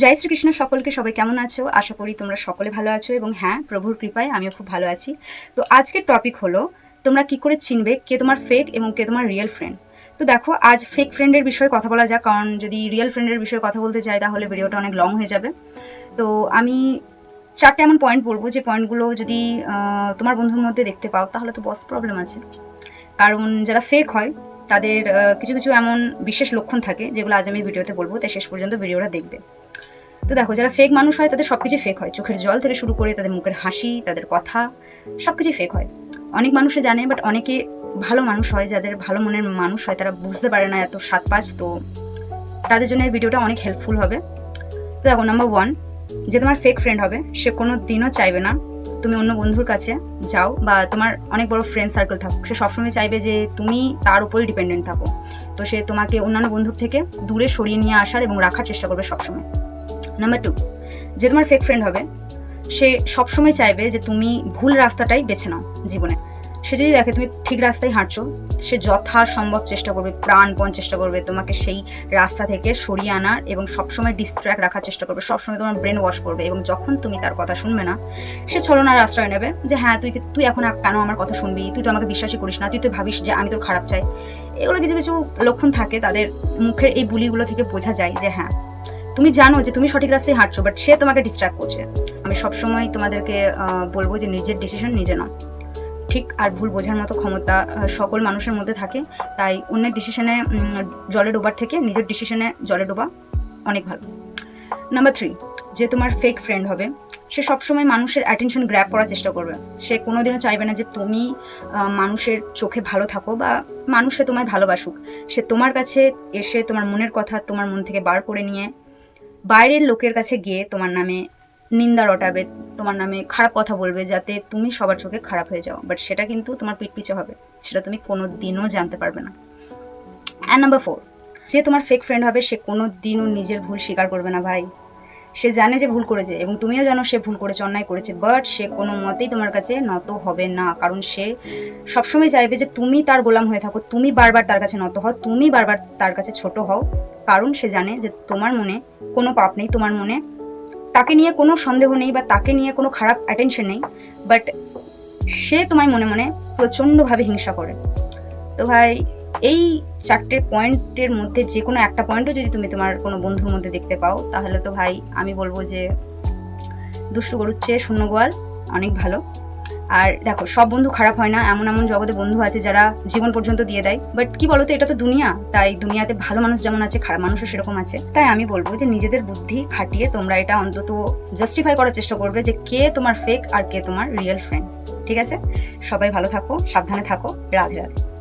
জয় শ্রীকৃষ্ণ সকলকে, সবাই কেমন আছো? আশা করি তোমরা সকলে ভালো আছো এবং হ্যাঁ প্রভুর কৃপায় আমিও খুব ভালো আছি। তো আজকের টপিক হলো, তোমরা কি করে চিনবে কে তোমার ফেক এবং কে তোমার রিয়েল ফ্রেন্ড তো দেখো, আজ ফেক ফ্রেন্ডের বিষয়ে কথা বলা যাক, কারণ যদি রিয়েল ফ্রেন্ডের বিষয়ে কথা বলতে চাই তাহলে ভিডিওটা অনেক লং হয়ে যাবে। তো আমি চারটে এমন পয়েন্ট বলব, যে পয়েন্টগুলো যদি তোমার বন্ধুর মধ্যে দেখতে পাও, তাহলে তো বস প্রবলেম আছে। কারণ যারা ফেক হয়, তাদের কিছু কিছু এমন বিশেষ লক্ষণ থাকে, যেগুলো আজ আমি ভিডিওতে বলব, তাই শেষ পর্যন্ত ভিডিওটা দেখবে। তো দেখো, যারা ফেক মানুষ হয়, তাদের সব কিছু ফেক হয়। চোখের জল থেকে শুরু করে তাদের মুখের হাসি, তাদের কথা সব কিছুই ফেক হয়। অনেক মানুষে জানে বাট অনেকে ভালো মানুষ হয়, যাদের ভালো মনের মানুষ হয়, তারা বুঝতে পারে না এত সাত পাঁচ তো তাদের জন্য এই ভিডিওটা অনেক হেল্পফুল হবে। তো দেখো নাম্বার ওয়ান যে তোমার ফেক ফ্রেন্ড হবে, সে কোনো দিনও চাইবে না তুমি অন্য বন্ধুর কাছে যাও, বা তোমার অনেক বড় ফ্রেন্ড সার্কেল থাকুক। সে সবসময় চাইবে যে তুমি তার উপরেই ডিপেন্ডেন্ট থাকো। তো সে তোমাকে অন্যান্য বন্ধুর থেকে দূরে সরিয়ে নিয়ে আসার এবং রাখার চেষ্টা করবে সবসময়। নাম্বার টু যে তোমার ফেক ফ্রেন্ড হবে, সে সবসময় চাইবে যে তুমি ভুল রাস্তাটাই বেছে নাও জীবনে। সে যদি দেখে তুমি ঠিক রাস্তায় হাঁটছো, সে যথাসম্ভব চেষ্টা করবে, প্রাণপণ চেষ্টা করবে তোমাকে সেই রাস্তা থেকে সরিয়ে আনার এবং সবসময় ডিস্ট্র্যাক্ট রাখার চেষ্টা করবে, সবসময় তোমার ব্রেন ওয়াশ করবে এবং যখন তুমি তার কথা শুনবে না, সে ছলনার আশ্রয় নেবে যে হ্যাঁ তুই তুই এখন কেন আমার কথা শুনবি, তুই তো আমাকে বিশ্বাসই করিস না, তুই তো ভাবিস যে আমি তোর খারাপ চাই। এগুলো কিছু কিছু লক্ষণ থাকে তাদের মুখের এই বুলিগুলো থেকে বোঝা যায় যে হ্যাঁ তুমি জানো যে তুমি সঠিক রাস্তায় হাঁটছো বাট সে তোমাকে ডিস্ট্র্যাক্ট করছে। আমি সবসময় তোমাদেরকে বলব যে নিজের ডিসিশন নিজে নাও। ঠিক আর ভুল বোঝার মতো ক্ষমতা সকল মানুষের মধ্যে থাকে। তাই অন্যের ডিসিশনে জলে ডোবার থেকে নিজের ডিসিশনে জলে ডোবা অনেক ভালো। নাম্বার থ্রি যে তোমার ফেক ফ্রেন্ড হবে, সে সবসময় মানুষের অ্যাটেনশন গ্র্যাব করার চেষ্টা করবে। সে কোনোদিনও চাইবে না যে তুমি মানুষের চোখে ভালো থাকো বা মানুষে তোমায় ভালোবাসুক। সে তোমার কাছে এসে তোমার মনের কথা তোমার মন থেকে বার করে নিয়ে বাইরের লোকের কাছে গিয়ে তোমার নামে নিন্দা রটাবে, তোমার নামে খারাপ কথা বলবে যাতে তুমি সবার চোখে খারাপ হয়ে যাও। বাট সেটা কিন্তু তোমার পিঠ পিছে হবে। সেটা তুমি কোনো দিনও জানতে পারবে না। অ্যান্ড নাম্বার ফোর যে তোমার ফেক ফ্রেন্ড হবে, সে কোনো দিনও নিজের ভুল স্বীকার করবে না, ভাই। সে জানে যে ভুল করেছে এবং তুমিও জানো সে ভুল করেছে, অন্যায় করেছে বাট সে কোনো মতেই তোমার কাছে নত হবে না। কারণ সে সবসময় চাইবে যে তুমি তার গোলাম হয়ে থাকো, তুমি বারবার তার কাছে নত হও, তুমি বারবার তার কাছে ছোট হও। কারণ সে জানে যে তোমার মনে কোনো পাপ নেই, তোমার মনে তাকে নিয়ে কোনো সন্দেহ নেই বা তাকে নিয়ে কোনো খারাপ অ্যাটেনশন নেই বাট সে তোমায় মনে মনে প্রচণ্ডভাবে হিংসা করে। তো ভাই এই চারটে পয়েন্টের মধ্যে যে কোনো একটা পয়েন্টও যদি তুমি তোমার কোনো বন্ধুর মধ্যে দেখতে পাও, তাহলে তো ভাই আমি বলব যে দুষ্টু গরুর চেয়ে শূন্য গোয়াল অনেক ভালো। আর দেখো, সব বন্ধু খারাপ হয় না, এমন এমন জগতে বন্ধু আছে যারা জীবন পর্যন্ত দিয়ে দেয়। বাট কি বলতো, এটা তো দুনিয়া, তাই দুনিয়াতে ভালো মানুষ যেমন আছে, খারাপ মানুষও সেরকম আছে। তাই আমি বলব যে নিজেদের বুদ্ধি খাটিয়ে তোমরা এটা অন্তত জাস্টিফাই করার চেষ্টা করবে যে কে তোমার ফেক আর কে তোমার রিয়েল ফ্রেন্ড ঠিক আছে? সবাই ভালো থাকো, সাবধানে থাকো, রাধে রাধে।